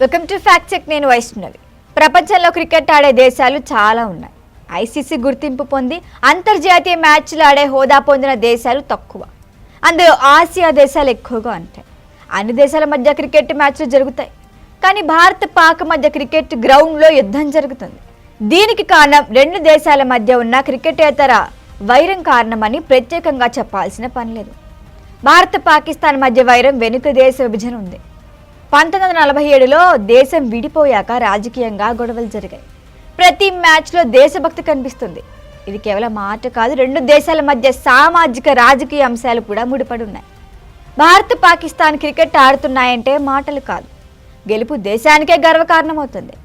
Welcome to fact check నేను వైష్ణవి. ప్రపంచంలో cricket ఆడే దేశాలు చాలా ఉన్నాయి. ఐసీసీ గుర్తింపు పొంది అంతర్జాతీయ మ్యాచ్లు ఆడే హోదా పొందిన దేశాలు తక్కువ. అందులో ఆసియా దేశాలు ఎక్కువగా ఉంటాయి. అన్ని దేశాల మధ్య క్రికెట్ మ్యాచ్లు జరుగుతాయి. కానీ భారత్ పాక్ మధ్య క్రికెట్ గ్రౌండ్లో యుద్ధం జరుగుతుంది. దీనికి కారణం రెండు దేశాల మధ్య ఉన్న క్రికెటేతర వైరం కారణమని ప్రత్యేకంగా చెప్పాల్సిన పని లేదు. భారత్ పాకిస్తాన్ మధ్య వైరం వెనుక దేశ విభజన ఉంది. పంతొమ్మిది వందల నలభై ఏడులో దేశం విడిపోయాక రాజకీయంగా గొడవలు జరిగాయి. ప్రతి మ్యాచ్లో దేశభక్తి కనిపిస్తుంది. ఇది కేవలం మాట కాదు రెండు దేశాల మధ్య సామాజిక రాజకీయ అంశాలు కూడా ముడిపడి ఉన్నాయి భారత్ పాకిస్తాన్ క్రికెట్ ఆడుతున్నాయంటే మాటలు కాదు. గెలుపు దేశానికే గర్వకారణమవుతుంది.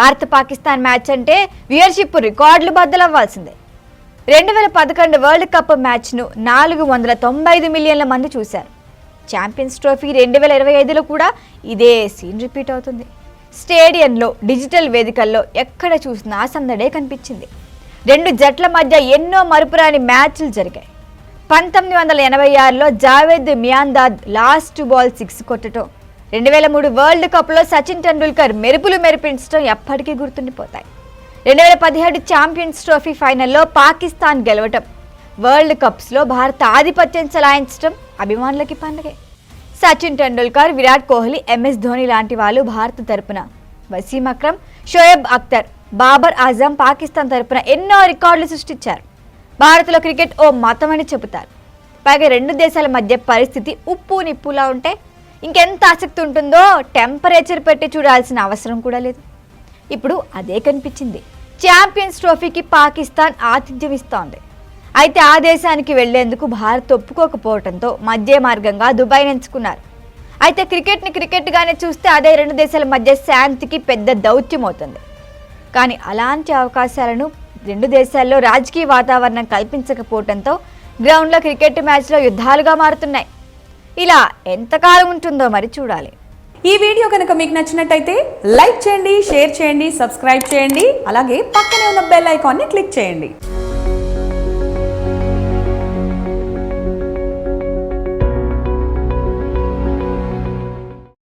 భారత్ పాకిస్తాన్ మ్యాచ్ అంటే వ్యూయర్షిప్ రికార్డులు బద్దలవ్వాల్సిందే. రెండు వేల పదకొండు వరల్డ్ కప్ మ్యాచ్ను నాలుగు వందల తొంభై ఐదు మిలియన్ల మంది చూశారు. ఛాంపియన్స్ ట్రోఫీ రెండు వేల ఇరవై ఐదులో కూడా ఇదే సీన్ రిపీట్ అవుతుంది. స్టేడియంలో డిజిటల్ వేదికల్లో ఎక్కడ చూసినా సందడే కనిపించింది. రెండు జట్ల మధ్య ఎన్నో మరుపురాని మ్యాచ్లు జరిగాయి. పంతొమ్మిది వందల ఎనభై ఆరులో Javed Miandad last ball six కొట్టడం రెండు వేల మూడు వరల్డ్ కప్లో సచిన్ టెండూల్కర్ మెరుపులు మెరిపించడం ఎప్పటికీ గుర్తుండిపోతాయి. రెండు వేల పదిహేడు ఛాంపియన్స్ ట్రోఫీ ఫైనల్లో పాకిస్తాన్ గెలవటం వరల్డ్ కప్స్లో భారత ఆధిపత్యం చలాయించడం అభిమానులకి పండగే. సచిన్ టెండూల్కర్ విరాట్ కోహ్లీ ఎంఎస్ ధోని లాంటి వాళ్ళు భారత్ తరపున. వసీం అక్రమ్ షోయబ్ అఖ్తర్ బాబర్ ఆజం పాకిస్తాన్ తరపున ఎన్నో రికార్డులు సృష్టించారు. భారత్లో క్రికెట్ ఓ మతం అని చెబుతారు. పైగా రెండు దేశాల మధ్య పరిస్థితి ఉప్పు నిప్పులా ఉంటే ఇంకెంత ఆసక్తి ఉంటుందో టెంపరేచర్ పెట్టి చూడాల్సిన అవసరం కూడా లేదు. ఇప్పుడు అదే కనిపించింది. ఛాంపియన్స్ ట్రోఫీకి పాకిస్తాన్ ఆతిథ్యం ఇస్తోంది అయితే ఆ దేశానికి వెళ్ళేందుకు భారత్ ఒప్పుకోకపోవడంతో మధ్య మార్గంగా దుబాయ్ ఎంచుకున్నారు. అయితే క్రికెట్ని క్రికెట్గానే చూస్తే అదే రెండు దేశాల మధ్య శాంతికి పెద్ద దౌత్యం అవుతుంది కానీ అలాంటి అవకాశాలను రెండు దేశాల్లో రాజకీయ వాతావరణం కల్పించకపోవడంతో గ్రౌండ్లో క్రికెట్ మ్యాచ్లో యుద్ధాలుగా మారుతున్నాయి. ఇలా ఎంతకాలం ఉంటుందో మరి చూడాలి. ఈ వీడియో కనుక మీకు నచ్చినట్టయితే లైక్ చేయండి షేర్ చేయండి సబ్స్క్రైబ్ చేయండి అలాగే పక్కనే ఉన్న బెల్ ఐకాన్ని క్లిక్ చేయండి.